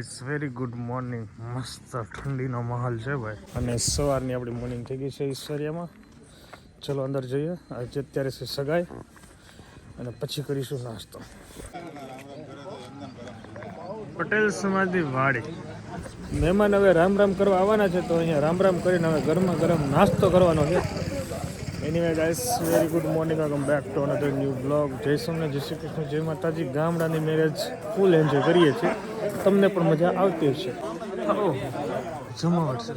Guys very good morning મસ્ત ઠંડીનો માહોલ છે ભાઈ. અને સવારની આપણી મોર્નિંગ થઈ ગઈ છે ઈશ્વરિયામાં. ચલો અંદર જઈએ. આજે અત્યારે છે સગાઈ. અને પછી કરીશું નાસ્તો. પટેલ સમાજની વાડી. મહેમાન હવે રામ રામ કરવા આવવાના છે, તો અહીંયા રામ રામ કરીને હવે ગરમા ગરમ નાસ્તો કરવાનો છે. Anyway guys very good morning welcome back to another new blog જય સોમને જય કૃષ્ણ. જય માતાજી. ગામડાની મેરેજ ફૂલ એન્જોય કરીએ છીએ. તમને પણ મજા આવતી હશે. જમાવટ છે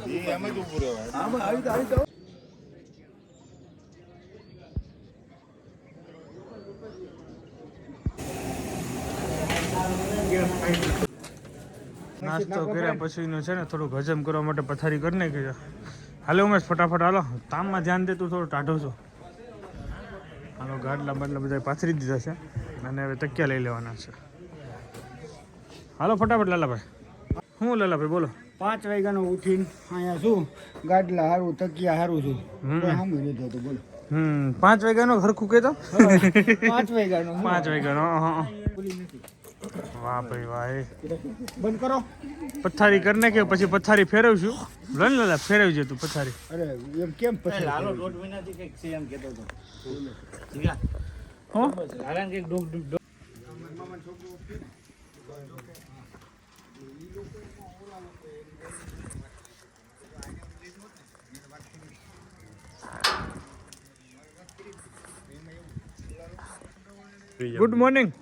નાસ્તો કર્યા પછીનું છે ને, થોડુંક હજમ કરવા માટે પથારી કરી નાખી છે. હાલો ઉમેશ ફટાફટ હાલો. તામમાં ધ્યાન દે તું થોડો ટાઢો છો. હાલો ગાડલા બાટલા બધા પાથરી દીધા છે. અને હવે તકિયા લઈ લેવાના છે. હાલો ફટાફટ લાલાભાઈ. હું લાલાભાઈ બોલો. પાંચ વાગ્યાનો ઉઠીને અહીંયા છું. ગાડલા હારું તકિયા હારું છું. સાંભળી લીધો સામે બોલો. હમ પાંચ વાગ્યાનો હરખું તો પાંચ વાગ્યાનો. પાંચ વાગ્યાનો અહં. વાહ ભાઈ વાહ એ. બંધ કરો. પથારી કરી નાખી પછી પથારી ફેરવશું. લો ને લાલા ફેરવજે તું પથારી. અરે એમ કેમ પછી હો? ગુડ મોર્નિંગ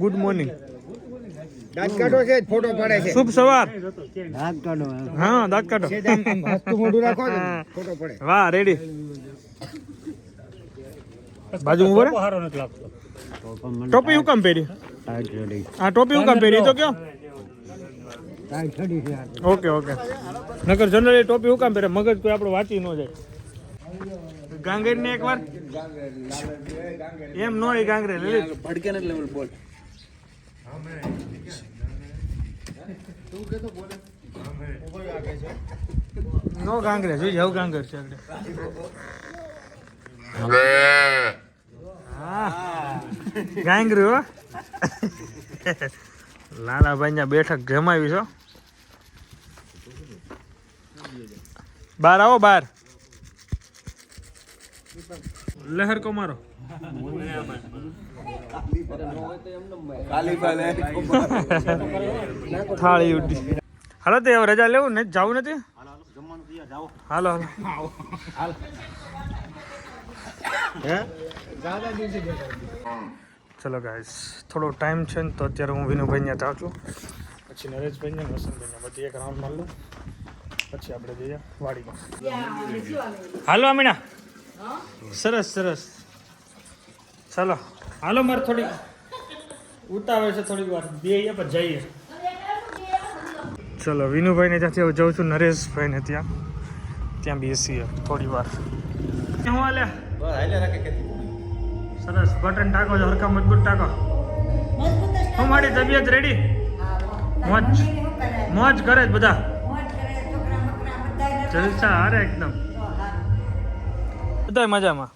ગુડ મોર્નિંગ દાંત કાઢો છે ફોટો પડે છે. શુભ સવાર. દાંત કાઢો. હા દાંત કાઢો. હસતું મોઢું રાખો ફોટો પડે. વાહ રેડી બાજુ ઊભો રે. ટોપી હું કામ પહેરી? આ ટોપી હું કામ પહેરી? તો કયો? Okay okay. નકર જનરલી ટોપી હું કામ પહેરે? મગજ કોઈ આપણો વાંચી ન જાય. ગાંગેર ને એકવાર એમ નો ગાંગરે લલિત. નો ગાંગરે જોઈ જાવ ગાંગર છે આગળ. હા. ગાંગરું હો. લાલાભાઈ બેઠક જમાવી છો બાર આવો બાર. લહેર કો મારો. થાળી ઉડી. હાલો તે રજા લેવું ને? જવું નથી? હાલો હાલો. ચલો ગાઈસ થોડો ટાઈમ છે ને તો અત્યારે હું વિનુભાઈ ત્યાં જાઉં છું. પછી નરેશભાઈ ને વસંતભાઈ બધી એક રાઉન્ડ માર લઉં. પછી આપણે જઈએ વાડીમાં. હાલો અમીના સરસ સરસ. ચાલો. હાલો મારે થોડીક. ઉતાવે છે થોડીક વાર. બે પણ પર જઈએ. ચલો વિનુભાઈને ત્યાંથી હવે જાઉં છું નરેશભાઈને ત્યાં. ત્યાં બેસીએ થોડી વાર. હું હાલે? સરસ. બટન ટાકો છો હરખા મજબૂત ટાકો. હું મારી તબિયત રેડી મોજ. મોજ કરે જ બધા. જલસા હારે એકદમ. બધા મજામાં?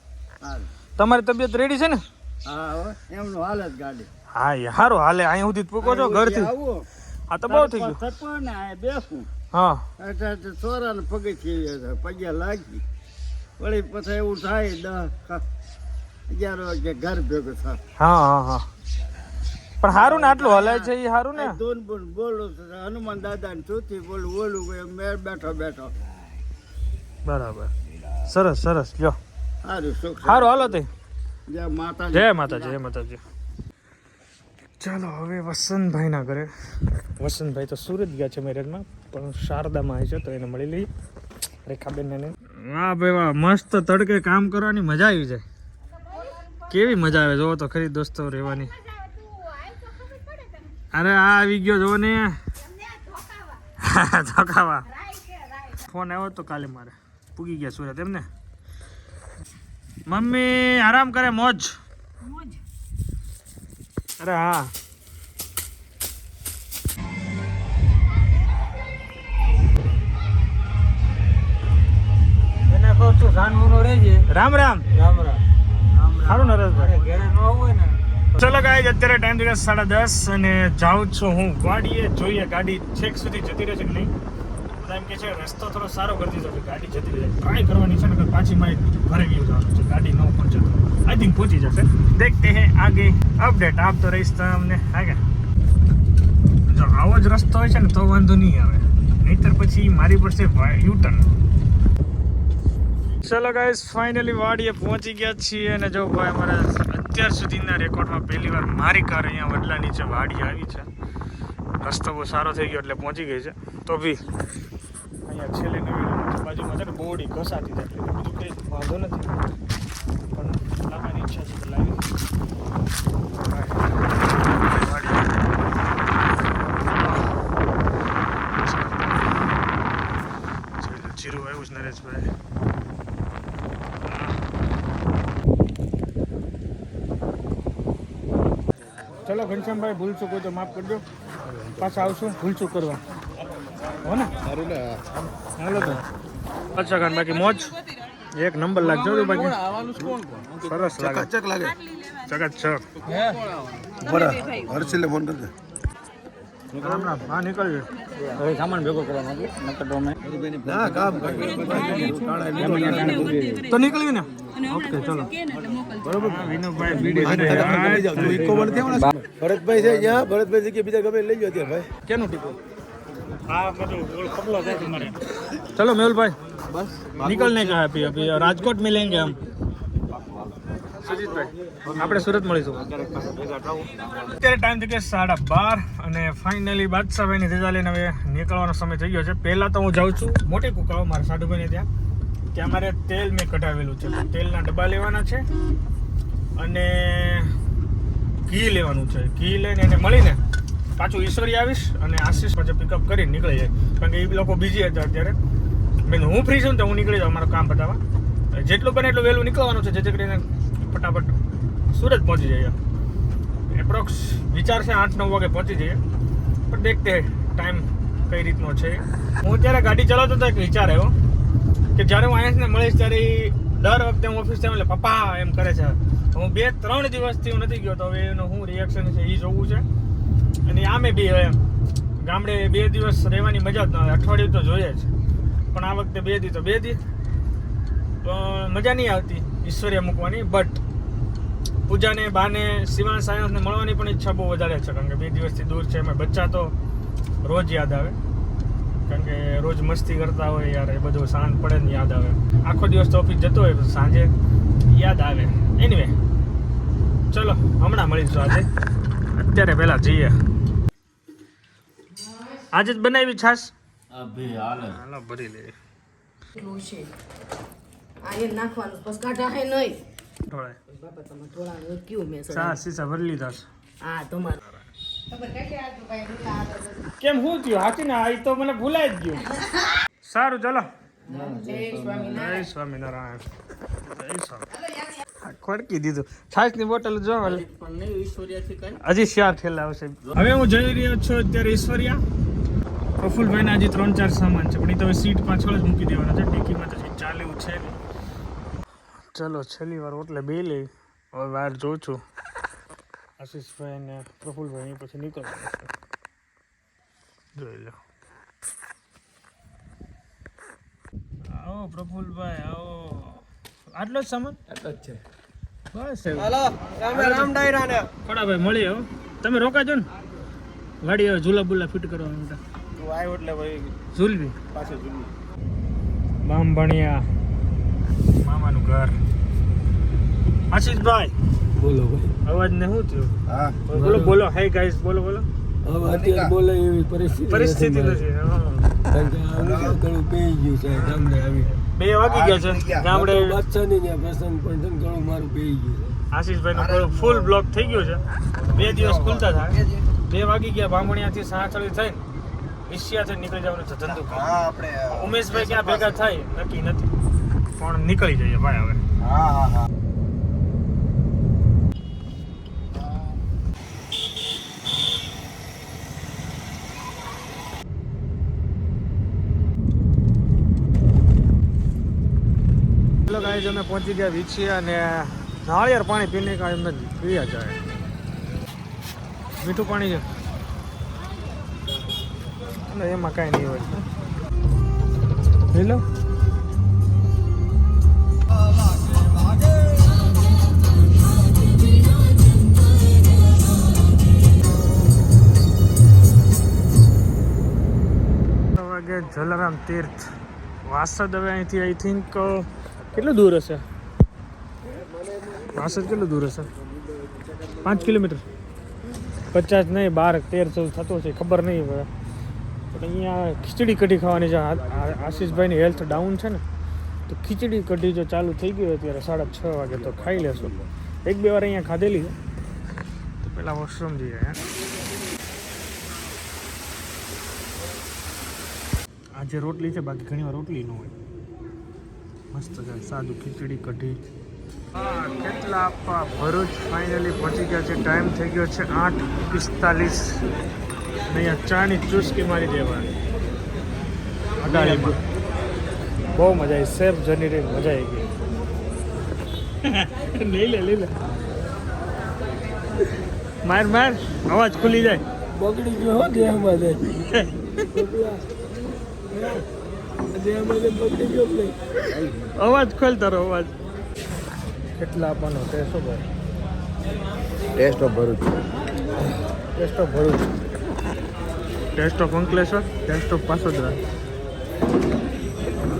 તમારી તબિયત રેડી છે ને? હા હો, એમનું હાલત ગાડી. હા એ સારું હાલે. અહીં સુધી પૂકો છો ઘરથી? આવું. આ તો બહુ થઈ ગયું. થપણ ને આ બેસું હા. એટલે છોરાને પગે છીએ પગે લાગી. વળી પછી એવું થાય દસ અગિયાર વાગે ઘર ભેગું થાય. હા હા હા. પણ સારું ને આટલું હલાય છે એ સારું ને? ધૂન બોન બોલું હનુમાન દાદા ને ચોથી બોલું બોલું કોઈ મેં બેઠો બેઠો. બરાબર. સરસ સરસ લ્યો. સારું હાલો તે. જય માતા જય માતાજી જય માતાજી. ચાલો હવે વસંતભાઈના ઘરે. વસંતભાઈ તો સુરત ગયા છે મેરેજમાં પણ શારદામાં આવી છે તો એને મળી લઈએ. રેખાબેન ને વાહ ભાઈ વાહ મસ્ત તડકે કામ કરવાની મજા આવી જાય. કેવી મજા આવે જોવો તો ખરી દોસ્તો રહેવાની. અરે આ આવી ગયો જોવો ને. ધોકાવા. ફોન આવ્યો તો કાલે મારે. પૂગી ગયા સુરત એમ ને મમ્મી આરામ કરે મોજ. અરે હા. રામ રામ. રામ રામ. સારું નરેશભાઈ ઘરે ન હોય ને. ચલો ગાઈઝ અત્યારે ટાઈમ થઈ ગયો સાડા દસ અને જાઉં છું હું. ગાડીએ જોઈએ ગાડી છેક સુધી જતી રહેશે કે નહીં? એમ કે છે, રસ્તો થોડો સારો કરી દીધો ગાડી જતી રહે. ટ્રાય કરવાની છે ને પાછી મારી ઘરે ગયું જવાનું છે, ગાડી ન પહોંચે તો. આઈ થિંક પહોંચી જશે. દેખતે હે, આગે અપડેટ આપતો રહીશ તમને આગે જો, આવો જ રસ્તો હોય છે ને, તો વાંધો નહીં આવે. નહીતર પછી મારી પડશે યુ ટર્ન ચલો ગાઈસ ફાઇનલી વાડીએ પહોંચી ગયા છીએ અને જો ભાઈ, અમારા અત્યાર સુધીના રેકોર્ડમાં પહેલી વાર મારી કાર અહીંયા વડલા નીચે વાડી આવી છે. રસ્તો બહુ સારો થઈ ગયો એટલે પહોંચી ગઈ છે. તો બી અહીંયા છેલ્લે નવી બાજુમાં છે ને બોડી ઘસાતી જાય એટલે બીજું કંઈ વાંધો નથી. પણ લાવવાની ઈચ્છા છે તો લાવી જીરું આવ્યું છે નરેશભાઈ. ચલો ઘનશ્યામભાઈ ભૂલ ચૂકો તો માફ કરજો. પાછા આવશું. ભૂલ ચૂક કરવા. હો ને હાલો તો અચ્છા ખાન બાકી મોજ એક નંબર લાગજો તો બાકી સરસ લાગે ચકાચક લાગે ચકાચક બરા હર્ષિલે ફોન કરજે રામ રામ હા નીકળજો સામાન ભેગો કરવાનો નકર તો અમે ના કામ તો નીકળ્યું ને ઓકે ચલો બરોબર વિનુભાઈ બીડી ઇકો મને ત્યાં ભરતભાઈ છે અહીંયા ભરતભાઈ જગ્યાએ બીજા ગમે લઈ જાઓ ત્યાં ભાઈ કેનું ટીકો હા બધું ઓલો કપલો છે તમારે ચલો મેહુલભાઈ બસ निकलने का है अभी अभी राजकोट मिलेंगे हम સુજીતભાઈ આપણે સુરત મળીશું અત્યારે ટાઈમ થઈ ગયો સાડા બાર અને ફાઇનલી બાદશાહભાઈની રજા લઈને હવે નીકળવાનો સમય થઈ ગયો છે પહેલાં તો હું જાઉં છું મોટી કુકાઓ મારા સાધુભાઈને ત્યાં ત્યાં મારે તેલ મેં કઢાવેલું છે તો તેલના ડબ્બા લેવાના છે અને ઘી લેવાનું છે ઘી લઈને એને મળીને પાછું ઈશ્વરી આવીશ અને આશીષ પછી પિકઅપ કરી નીકળી જાય. કારણ કે એ લોકો બીજી હતા અત્યારે. મેં હું ફ્રી છું ને તો હું નીકળી જાઉં મારું કામ બતાવવા જેટલું બને એટલું વહેલું નીકળવાનું છે, જેથી કરીને ફટાફટ સુરત પહોંચી જઈએ. એપ્રોક્સ વિચાર છે આઠ, નવ વાગે પહોંચી જઈએ. પણ દેખતે ટાઈમ કઈ રીતનો છે. હું અત્યારે ગાડી ચલાવતો હતો, એક વિચાર આવ્યો કે જ્યારે હું આયન્સને મળીશ ત્યારે દર વખતે હું ઓફિસ એટલે પપ્પા એમ કરે છે, હું બે, ત્રણ દિવસથી હું નથી ગયો, તો હવે એનું શું રિએક્શન છે એ જોવું છે. અને આમે બી હવે ગામડે બે દિવસ રહેવાની મજા જ ન અઠવાડિયું તો જોઈએ જ. પણ આ વખતે બે દી તો બે દી. તો મજા નહીં આવતી ઈશ્વરીય મૂકવાની બટ પૂજાને, બાને, શિવાન સાયન્સને મળવાની પણ ઈચ્છા બહુ વધારે છે, કારણ કે બે દિવસથી દૂર છે, એમાં બચ્ચા તો રોજ યાદ આવે. કારણ કે રોજ મસ્તી કરતા હોય યાર, એ બધું સાંજ પડે ને યાદ આવે. આખો દિવસ તો ઓફિસ જતો હોય સાંજે યાદ આવે. એનીવે ચલો, હમણાં મળીશું આજે. અત્યારે પહેલા જઈએ. આજે જ બનાવી છાશ? હાલે. હાલો ભરી લે નાખવાનું પછી કાઢા હે નહીં. ઢોળાય. બાપા તમે ઢોળાનું કયું મેં ચા સીસા ભરી લીધા છે. હા તમારે. કેમ હું થયું? હાથી ને આ તો મને ભૂલાઈ જ ગયું. સારું ચલો. જય સ્વામિનારાયણ. જય સ્વામી ખોડકી દીધું. છાસની બોટલ જો હજી ચાર થેલા આવશે. હવે હું જઈ રહ્યો છું અત્યારે ઈશ્વરિયા પ્રફુલભાઈને હજી ત્રણ ચાર સામાન છે પણ એ તો સીટ પાછળ જ મૂકી દેવાના છે. ટેકીમાં તો ચાલે એવું છે નહીં. ચલો છેલ્લી વાર ઓટલે બે લઈ. હવે વાર જોઉં છું. આશીષભાઈ ને પ્રફુલભાઈ એ પછી નીકળ. જોઈ લો. આવો પ્રફુલભાઈ આવો. આટલો જ સામાન? આટલો જ છે. હાલો રામ રામ ડાયરા ને. ભાઈ મળીએ હો. તમે રોકાજો ને. ગાડી હવે ઝૂલા બુલા ફિટ કરવા માટે તું આવ્યો એટલે ભાઈ ઝૂલવી. પાછો જુદી બામભણિયા મામાનું ઘર. આશીષભાઈ. બોલો ભાઈ. અવાજ ને શું થયું? હા. બોલો બોલો. હાય ગાઈસ બોલો બોલો. હવે અત્યારે બોલે એવી પરિસ્થિતિ પરિસ્થિતિ નથી હા. કારણ કે આવું બધું પેઈ ગયું છે ગામડે આવી. બે વાગી ગયા છે. ગામડે બચ્ચાની ને પ્રસંગ પણ ઘણું મારું પેઈ ગયું આશીષભાઈ નું ફૂલ બ્લોક થઈ ગયું છે. બે દિવસ ખુલતા થાય બે વાગી ગયા બામણિયાથી સાંચળી થઈને વિશિયાથી નીકળી જવાનું છે ધંધો હા આપણે ઉમેશભાઈ ક્યાં ભેગા થાય નક્કી નથી. પણ નીકળી જઈએ ભાઈ હવે. હા હા હા. ચલો ગાઈઝ અમે પહોંચી ગયા વીછીએ અને નાળિયેર પાણી પીને કા એમ જ પીયા જાય. મીઠું પાણી છે. અને એમાં કાંઈ નહીં હોય. હેલો? જલારામ તીર્થ. વાસદ હવે અહીંથી આઈ થિંક કેટલું દૂર હશે? પાસઠ કેટલું દૂર હશે? પાંચ કિલોમીટર. પચાસ નહીં બાર તેર ચૌદ થતું હશે ખબર નહીં હવે. પણ અહીંયા ખીચડી કઢી ખાવાની છે. આશીષભાઈની હેલ્થ ડાઉન છે ને તો ખીચડી કઢી જો ચાલુ થઈ ગયું અત્યારે સાડા છ વાગે તો ખાઈ લેશું. એક બે વાર અહીંયા ખાધેલી છે. તો પહેલાં વોશરૂમ જઈએ આજે રોટલી છે બાકી ઘણી વાર રોટલી ન હોય. મસ્ત છે. સાદું ખીચડી કઢી. હા કેટલા આપવા ભરૂચ ફાઇનલી પહોંચી ગયા છે. ટાઈમ થઈ ગયો છે આઠ પિસ્તાલીસ. અહીંયા ચાની ચુસ્કી મારી દેવાની. અડાળીમાં બહુ. મજા આવી. સેફ જર્ની રહી મજા આવી ગઈ. લઈ લે લઈ લે. માર માર. અવાજ ખુલી જાય. બગડી ગયો હો દેહમાં દે અવાજ ખોલ તારો અવાજ. કેટલા આપવાનો taste of taste of Bharuch. Taste of Bharuch. Taste of Ankleshwar taste of Pasodara.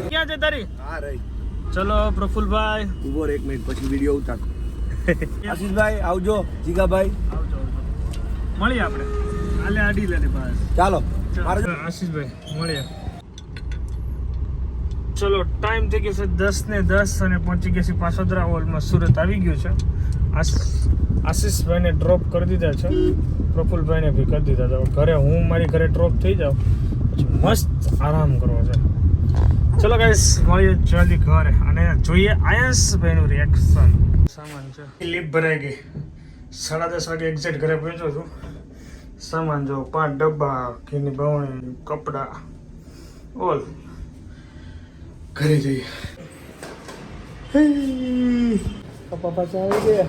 ક્યાં છે તારી? હા રહી. ચલો પ્રફુલભાઈ. ઊભો રહે એક મિનિટ પછી વીડિયો ઉતાર. આશીષભાઈ આવજો. જીગાભાઈ. આવજો આવજો. મળીએ આપણે. આલે આડી લે બસ. ચાલો આશીષભાઈ મળીએ. ચલો ટાઈમ થઈ ગયો છે દસ ને દસ અને પહોંચી ગયા છે પાસોદરા હોલમાં સુરત આવી ગયું છે. આશ- આશીષભાઈને ડ્રોપ કરી દીધા છે. પ્રફુલભાઈને બી કરી દીધા છે. ઘરે હું મારી ઘરે ડ્રોપ થઈ જાઉં, પછી મસ્ત આરામ કરવો છે. ચલો ગાઈસ મળીએ જલ્દી ઘરે. અને જોઈએ આયંશભાઈનું રિએક્શન સામાન છે. લિપ ભરાઈ ગઈ. સાડા દસ વાગે એક્ઝેક્ટ ઘરે પહોંચ્યો છું. સામાન જો, પાંચ ડબ્બા, ઘીની બવણી કપડાં. ઓલ. ઘરે જઈએ. પપ્પા પાછા આવી ગયા.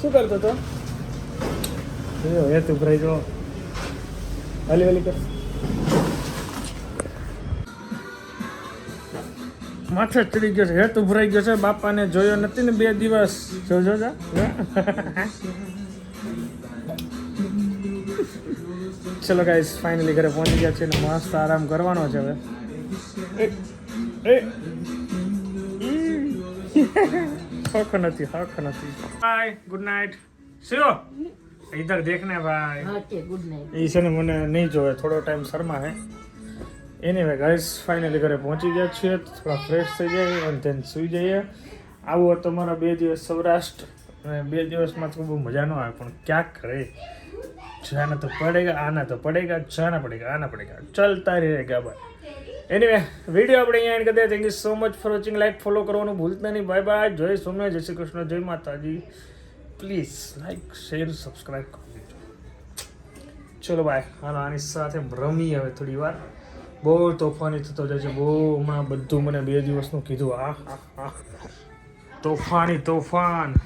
શું કરતો તો? જોયો હે તું ભરાઈ જો. હલી હલી કર. માથે ચડી ગયો છે. હેત ઉભરાઈ ભરાઈ ગયો છે. બાપાને જોયો નથી ને બે દિવસ. જોજો જા. ચલો ગાઈસ ફાઇનલી ઘરે પહોંચી ગયા છે અને મસ્ત આરામ કરવાનો છે હવે. હક નથી હક નથી. બાય ગુડ નાઇટ શિવો ઇધર દેખને ભાઈ. ઓકે ગુડ નાઇટ એ છે ને મને નહીં જોવે થોડો ટાઈમ શર્મા હે. એનીવે ગાઈસ ફાઇનલી ઘરે પહોંચી ગયા છીએ થોડા ફ્રેશ થઈ જાય અને તેન સુઈ જઈએ. આવું હોય તો મારા બે દિવસ સૌરાષ્ટ્ર અને બે દિવસમાં તો બહુ મજા ન આવે પણ ક્યાંક કરે જાના તો પડેગા, આના તો પડેગા જાના પડેગા, આના પડેગા. ચલતા રહેગા ભાઈ એનીવે વીડિયો આપણે અહીંયા એન્ડ કરી દે thank you so much for watching like follow કરવાનું ભૂલતા નહીં. બાય બાય જય સોમનાથ જય શ્રી કૃષ્ણ, જય માતાજી. પ્લીઝ લાઈક શેર સબસ્ક્રાઈબ કરી દેજો. ચલો બાય હાલો, આની સાથે રમી હવે થોડી વાર. બહુ તોફાની થતો જાય છે. બહુ હમણાં બધું મને બે દિવસનું કીધું. આ તોફાની, તોફાન.